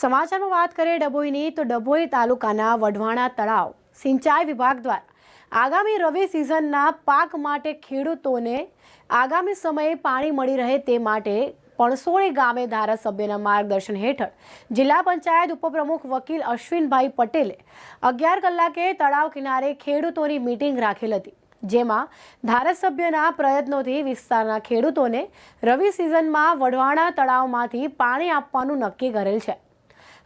સમાચારમાં વાત કરીએ ડભોઈની, તો ડભોઈ તાલુકાના વઢવાણા તળાવ, સિંચાઈ વિભાગ દ્વારા આગામી રવિ સિઝનના પાક માટે ખેડૂતોને આગામી સમયે પાણી મળી રહે તે માટે પણસોળી ગામે ધારાસભ્યના માર્ગદર્શન હેઠળ જિલ્લા પંચાયત ઉપપ્રમુખ વકીલ અશ્વિનભાઈ પટેલે અગિયાર કલાકે તળાવ કિનારે ખેડૂતોની મિટિંગ રાખેલ હતી, જેમાં ધારાસભ્યના પ્રયત્નોથી વિસ્તારના ખેડૂતોને રવિ સિઝનમાં વઢવાણા તળાવમાંથી પાણી આપવાનું નક્કી કરેલ છે.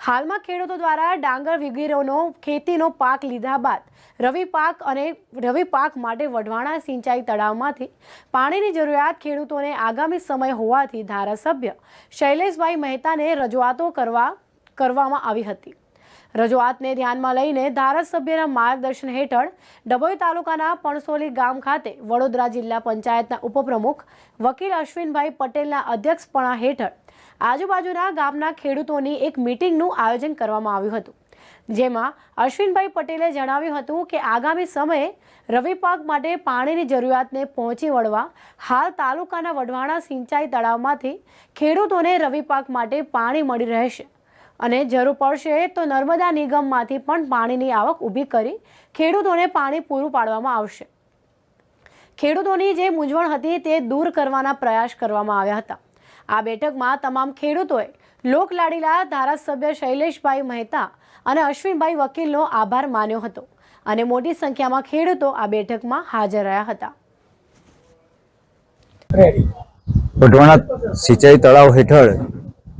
હાલમાં ખેડૂતો દ્વારા ડાંગર વગેરેનો ખેતીનો પાક લીધા બાદ રવિ પાક અને રવિ પાક માટે વઢવાણા સિંચાઈ તળાવમાંથી પાણીની જરૂરિયાત ખેડૂતોને આગામી સમય હોવાથી ધારાસભ્ય શૈલેષભાઈ મહેતાને રજૂઆતો કરવા કરવામાં આવી હતી. રજૂઆતને ધ્યાનમાં લઈને ધારાસભ્યના માર્ગદર્શન હેઠળ ડભોઈ તાલુકાના પણસોલી ગામ ખાતે વડોદરા જિલ્લા પંચાયતના ઉપપ્રમુખ વકીલ અશ્વિનભાઈ પટેલના અધ્યક્ષપણા હેઠળ આજુબાજુના ગામના ખેડૂતોની એક મીટિંગનું આયોજન કરવામાં આવ્યું હતું. જેમાં અશ્વિનભાઈ પટેલે જણાવ્યું હતું કે આગામી સમયે રવિ પાક માટે પાણીની જરૂરિયાતને પહોંચી વળવા હાલ તાલુકાના વઢવાણા સિંચાઈ તળાવમાંથી ખેડૂતોને રવિ પાક માટે પાણી મળી રહેશે. અને જરૂર પડશે તો નર્મદા નિગમમાંથી પણ પાણીની આવક ઊભી કરી ખેડૂતોને પાણી પૂરું પાડવામાં આવશે. ખેડૂતોની જે મૂંઝવણ હતી તે દૂર કરવાના પ્રયાસ કરવામાં આવ્યા હતા. આ બેઠકમાં તમામ ખેડૂતોએ લોકલાડીલા ધારાસભ્ય શૈલેષભાઈ મહેતા અને અશ્વિનભાઈ વકીલનો આભાર માન્યો હતો અને મોટી સંખ્યામાં ખેડૂતો આ બેઠકમાં હાજર રહ્યા હતા. પટવાણા સિંચાઈ તળાવ હેઠળ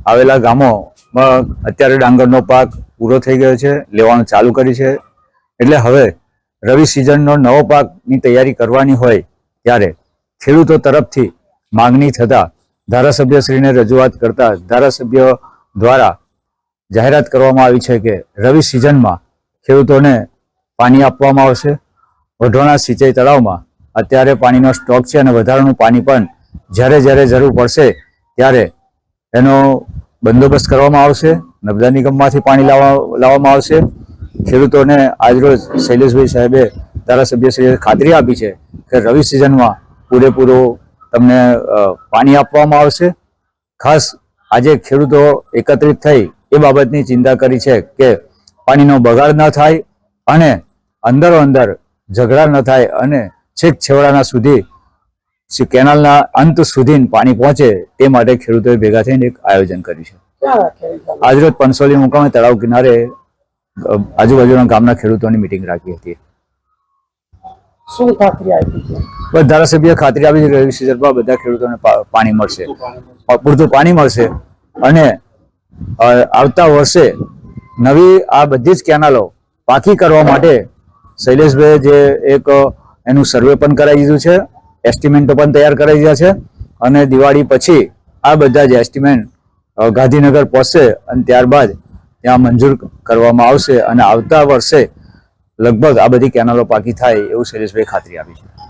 આવેલા ગામોમાં અત્યારે ડાંગરનો પાક પૂરો થઈ ગયો છે, લેવાનું ચાલુ કરી છે. એટલે હવે રવિ સિઝનનો નવો પાકની તૈયારી કરવાની હોય ત્યારે ખેડૂતો તરફથી માંગણી થતાં ધારાસભ્યશ્રીને રજૂઆત કરતા ધારાસભ્ય દ્વારા જાહેરાત કરવામાં આવી છે કે રવિ સિઝનમાં ખેડૂતોને પાણી આપવામાં આવશે. વઢવાણા સિંચાઈ તળાવમાં અત્યારે પાણીનો સ્ટોક છે અને વધારાનું પાણી પણ જ્યારે જ્યારે જરૂર પડશે ત્યારે એનો બંદોબસ્ત કરવામાં આવશે નર્મદા નિગમમાંથી પાણી લાવવા લાવવામાં આવશે. ખેડૂતોને આજરોજ શૈલેષભાઈ સાહેબે ધારાસભ્યશ્રીએ ખાતરી આપી છે કે રવિ સિઝનમાં પૂરેપૂરું તમને પાણી આપવામાં આવશે. ખાસ આજે ખેડૂતો એકત્રિત થઈ એ બાબતની ચિંતા કરી છે કે પાણીનો બગાડ ન થાય અને અંદરો અંદર ઝઘડા ન થાય અને છેક છેવાડાના સુધી કેનાલના અંત સુધી પાણી પહોંચે તે માટે ખેડૂતોએ ભેગા થઈને એક આયોજન કર્યું છે? આજરોજ પંચોલી મુકામે તળાવ કિનારે આજુબાજુના ગામના ખેડૂતોની મિટિંગ રાખી હતી. શું ખાતરી આપી ધારાસભ્ય ખાતરી આપી રવિ સિઝનમાં બધા ખેડૂતોને પાણી મળશે. પૂરતું પાણી મળશે. અને આવતા વર્ષે નવી આ બધી જ કેનાલો પાકી કરવા માટે શૈલેષભાઈ જે એક એનું સર્વે પણ કરાવી દીધું છે. એસ્ટિમેન્ટો પણ તૈયાર કરાઈ દીધા છે અને દિવાળી પછી આ બધા જ એસ્ટિમેન્ટ ગાંધીનગર પહોંચશે અને ત્યારબાદ ત્યાં મંજૂર કરવામાં આવશે અને આવતા વર્ષે લગભગ આ બધી કેનાલો પાકી થાય એવું શૈલેષભાઈ ખાતરી આપી છે.